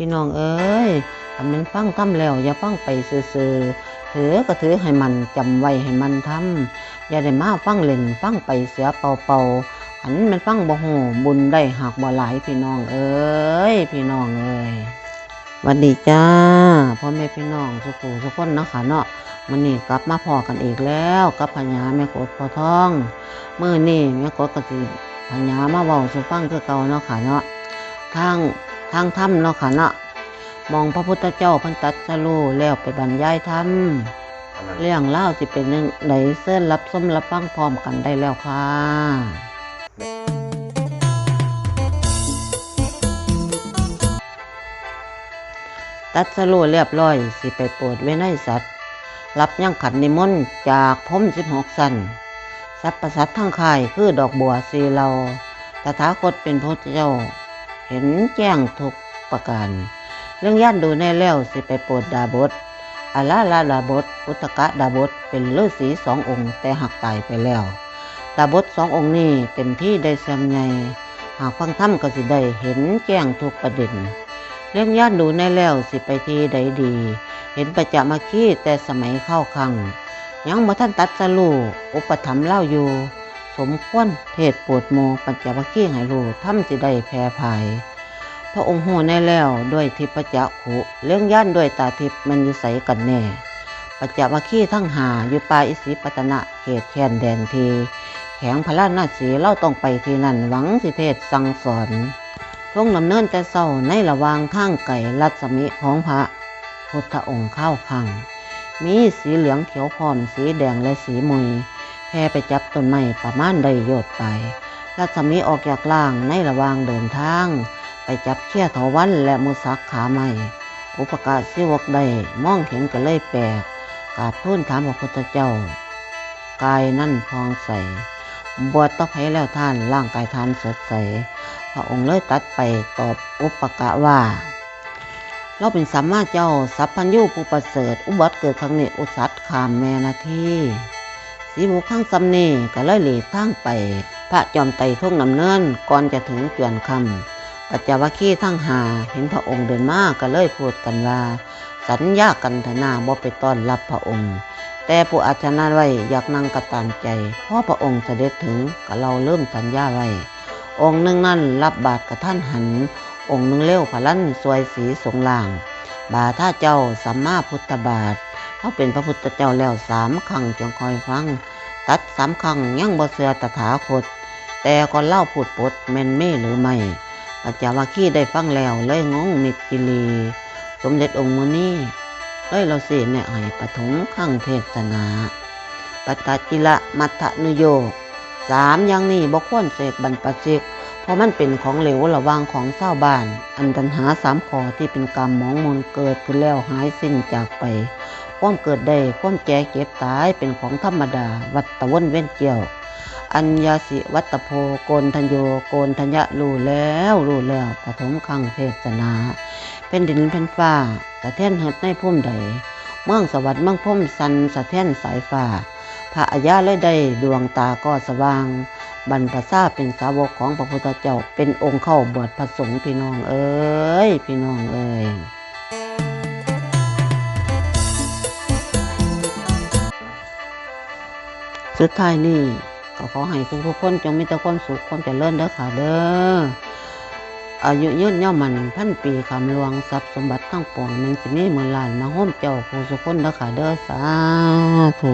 พี่น้องเอ้ยทำเป็นฟังทำแล้ว อย่าฟังไปซื่อๆถือก็ถือให้มันจำไว้ให้มันทำอย่าได้มาฟังเล่นฟังไปเสียเป่าๆหันมันฟังบ่โหบุญได้หักบ่หลายพี่น้องเอ้ยพี่น้องเอ้ยวันดีจ้าพ่อแม่พี่น้องสุขุสุขคนนะคะเนาะมันนี่กลับมาพอกันอีกแล้วกับพญาแม่กดพอท้องเมื่อนี่แม่กดก็สิพญามาเว้าสุฟังคือเก่าเนาะค่ะเนาะทาง ทางถ้ำเนาะค่ะเนาะมองพระพุทธเจ้าพันตัดสรู้แล้วไปบรรยายธรรมเรื่องเล่าวสิเป็นหนึ่งไหนเส้นรับส้มรับฟังพร้อมกันได้แล้วค่ะตัดสรู้เรียบร้อย สิไปโปรดไว้ในสัตว์ รับยังขันนิมนต์จากพมสิบหกสันสัพพสัตทั้งค่ายคือดอกบัวสีเหลาตถาคตเป็นพระเจ้า เห็นแจ้งทุกประการ เรื่องย่านดูในแล้วสิไปโปรดดาบทอาลาลาดาบทอุตกะดาบทเป็นฤาษีสององค์ แต่หักตายไปแล้ว ดาบทสององค์นี้เต็มที่ได้แซมไงหากฟังธรรมก็สิได้เห็นแจ้งทุกประเด็น เรื่องย่านดูในแล้วสิไปที่ใดดี เห็นประจามาคีแต่สมัยเข้าคังยังมาท่านตัดสลูอุปถัมภ์เล่าอยู่ สมควรเทศปรดโมปัญจวัคคีย์ให้รู้ทำสิได้แพร่ภายพระองค์หูในแล้วด้วยทิพจักขุเรื่องย่านด้วยตาทิพย์มันอยู่ใสกันแน่ ปัจจวัคคีย์ทั้งหาอยู่ป่ายอิสิปตนะเขตแคนแดนที แข็งพระราชนาสีเล่าต้องไปที่นั่นหวังสิเทศสั่งสอนท่วงดำเนินแต่เศร้าในระวางข้างไก่รัศมิของพระพุทธองค์เข้าคัง มีสีเหลืองเขียวพร้อมสีแดงและสีมุย แพ่ไปจับต้นไม้ประมาณได้โยดไป รัศมีออกจากล่างในระหว่างเดินทาง ไปจับเชี่ยเถาวันและมุสักขาไม่ อุปการสิวกได้มองเห็นก็เลยแปลกกราบทูลถามพระพุทธเจ้า กายนั่นพองใส บวชต่อไปแล้วท่านร่างกายท่านสดใส พระองค์เลยตัดไปตอบอุปกะว่า เราเป็นสัมมาเจ้า สัพพัญญูผู้ประเสริฐ อุบัติเกิดครั้งนี้อุสัตขามแม่นาที สีบุกข้างซำเน่ก็เลยหลีกทางไป พระจอมไตทุ่งนำเนินก่อนจะถึงจวนคำปัจจวัคคีทั้งหาเห็นพระองค์เดินมาก็เลยพูดกันว่า สัญญากันทนาบ่ไปต้อนรับพระองค์ แต่ผู้อาชนะไว้อยากนั่งกระตามใจพราะพระองค์เสด็จถึงก็เราเริ่มสัญญาไว้ องค์หนึ่งนั่นรับบาทกับท่านหัน องค์หนึ่งเลี้ยวพลันสวยสีสงลาง บาท่าเจ้าสัมมาพุทธบาทเขาเป็นพระพุทธเจ้าแล้วสามครั้งจงคอยฟัง ตัดสามครั้งยังบ่เสือตถาคต แต่ก็เล่าพูดปดแม่นเม่หรือไม่ปัจจวัคคีได้ฟังแล้วเลยงงมิดจิลี สมเด็จองค์มุนีเลยเราเสียเนี่ยให้ปฐมขั้งเทศนาปตจิละมัทนุโยกสามอย่างนี้บ่ควรเสกบรรพชิก เพราะมันเป็นของเหลวระวางของเศร้าบ้าน อันตันหาสามขอที่เป็นกรรมมองมนเกิดขึ้นแล้วหายสิ้นจากไป ความเกิดได้ความแก่เก็บตายเป็นของธรรมดา วัตวนเว้นเกี่ยว อัญญาสิวัตโพโกนทัญโยโกนทัญญะรู้แล้วรู้แล้วปฐมคังเทศนา เป็นดินเป็นฟ้าสะเทือนเหิดในพุ่มใด เมืองสวัสดิ์เมืองพุ่มสันสะเทือนสายฟ้าพระอายาเลยได้ดวงตาก็สว่าง บรรพชาเป็นสาวกของพระพุทธเจ้าเป็นองค์เข้าบวชพระสงฆ์พี่น้องเอ้ยพี่น้องเอ้ย สุดท้ายนี่ก็ขอให้ทุกทุกๆคนจงมีแต่ความสุขความเจริญเด้อค่ะเด้ออายุยืนย่อมันพันปีคำลวงทรัพย์สมบัติทั้งปวงแมันสิมีหมื่นล้านมาห้มเจ้าผู้สุขคนเด้อค่ะเด้อสาธุ